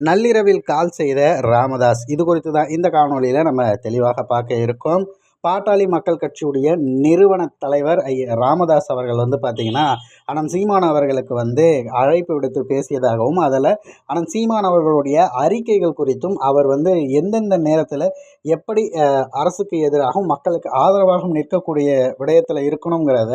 நள்ளிரவில் கால் செய்த ராமதாஸ். இது குறித்து தான் இந்த காணொளியில் நம்ம தெளிவாக பார்க்க இருக்கோம். பாட்டாளி மக்கள் கட்சியுடைய நிறுவன தலைவர் ஐ. ராமதாஸ் அவர்கள் வந்து பார்த்திங்கன்னா அனந்த் சீமான் அவர்களுக்கு வந்து அழைப்பு விடுத்து பேசியதாகவும் அதில் அனந்த் சீமான் அவர்களுடைய அறிக்கைகள் குறித்தும் அவர் வந்து எந்தெந்த நேரத்தில் எப்படி அரசுக்கு எதிராகவும் மக்களுக்கு ஆதரவாகவும் நிற்கக்கூடிய விடயத்தில் இருக்கணுங்கிறத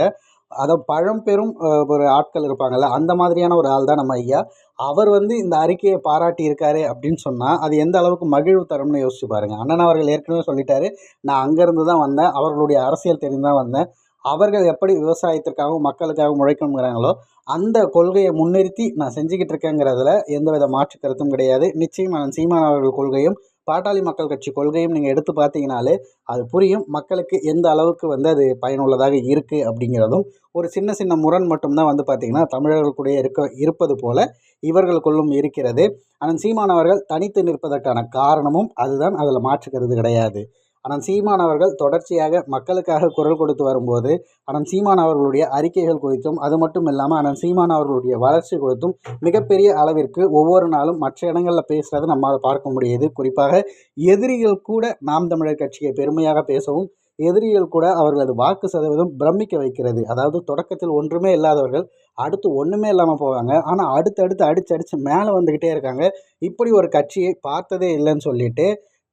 அதை பழம்பெரும் ஒரு ஆட்கள் இருப்பாங்கல்ல அந்த மாதிரியான ஒரு ஆள் தான் நம்ம ஐயா. அவர் வந்து இந்த அறிக்கையை பாராட்டி இருக்காரு அப்படின்னு சொன்னால் அது எந்த அளவுக்கு மகிழ்வு தரும்னு யோசிச்சு பாருங்கள் அண்ணன் அவர்கள் ஏற்கனவே சொல்லிட்டாரு நான் அங்கேருந்து தான் வந்தேன் அவர்களுடைய அரசியல் தெரிந்து தான் வந்தேன். அவர்கள் எப்படி விவசாயத்திற்காகவும் மக்களுக்காகவும் உழைக்கணுங்கிறாங்களோ அந்த கொள்கையை முன்னிறுத்தி நான் செஞ்சுக்கிட்டு இருக்கேங்கிறதுல எந்தவித மாற்று கருத்தும் கிடையாது. நிச்சயம் நான் சீமான் அவர்கள் கொள்கையும் பாட்டாளி மக்கள் கட்சி கொள்கையும் நீங்கள் எடுத்து பார்த்தீங்கனாலே அது புரியும். மக்களுக்கு எந்த அளவுக்கு வந்து அது பயனுள்ளதாக இருக்குது அப்படிங்கிறதும் ஒரு சின்ன சின்ன முரண் மட்டும்தான் வந்து பார்த்திங்கன்னா தமிழர்களுக்குடைய இருக்க இருப்பது போல இவர்களுக்குள்ளும் இருக்கிறது. ஆனால் சீமானவர்கள் தனித்து நிற்பதற்கான காரணமும் அதுதான். அதில் மாற்றுக்கிறது கிடையாது. ஆனால் சீமான் அவர்கள் தொடர்ச்சியாக மக்களுக்காக குரல் கொடுத்து வரும்போது அனந்த் சீமான் அவர்களுடைய அறிக்கைகள் குறித்தும் அது மட்டும் இல்லாமல் அனந்த் சீமான் அவர்களுடைய வளர்ச்சி குறித்தும் மிகப்பெரிய அளவிற்கு ஒவ்வொரு நாளும் மற்ற இடங்களில் பேசுகிறத நம்மால் பார்க்க முடியுது. குறிப்பாக எதிரிகள் கூட நாம் தமிழர் கட்சியை பெருமையாக பேசவும் எதிரிகள் கூட அவர்களது வாக்கு சதவீதம் பிரமிக்க வைக்கிறது. அதாவது தொடக்கத்தில் ஒன்றுமே இல்லாதவர்கள் அடுத்து ஒன்றுமே இல்லாமல் போவாங்க. ஆனால் அடுத்து அடுத்து அடிச்சு அடித்து மேலே வந்துக்கிட்டே இருக்காங்க. இப்படி ஒரு கட்சியை பார்த்ததே இல்லைன்னு சொல்லிட்டு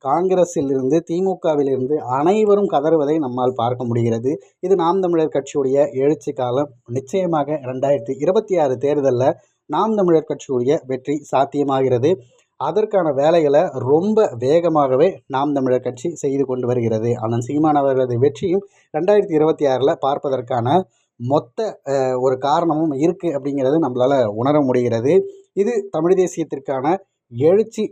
காங்கிரஸிலிருந்து திமுகவிலிருந்து அனைவரும் கதறுவதை நம்மால் பார்க்க முடிகிறது. இது நாம் தமிழர் கட்சியுடைய எழுச்சி காலம். நிச்சயமாக ரெண்டாயிரத்தி இருபத்தி ஆறு தேர்தலில் நாம் தமிழர் கட்சியுடைய வெற்றி சாத்தியமாகிறது. அதற்கான வேலைகளை ரொம்ப வேகமாகவே நாம் தமிழர் கட்சி செய்து கொண்டு வருகிறது. ஆனால் சீமான் அவர்களது வெற்றியும் ரெண்டாயிரத்தி இருபத்தி ஆறில் பார்ப்பதற்கான மொத்த ஒரு காரணமும் இருக்குது அப்படிங்கிறது நம்மளால் உணர முடிகிறது. இது தமிழ் தேசியத்திற்கான எழுச்சி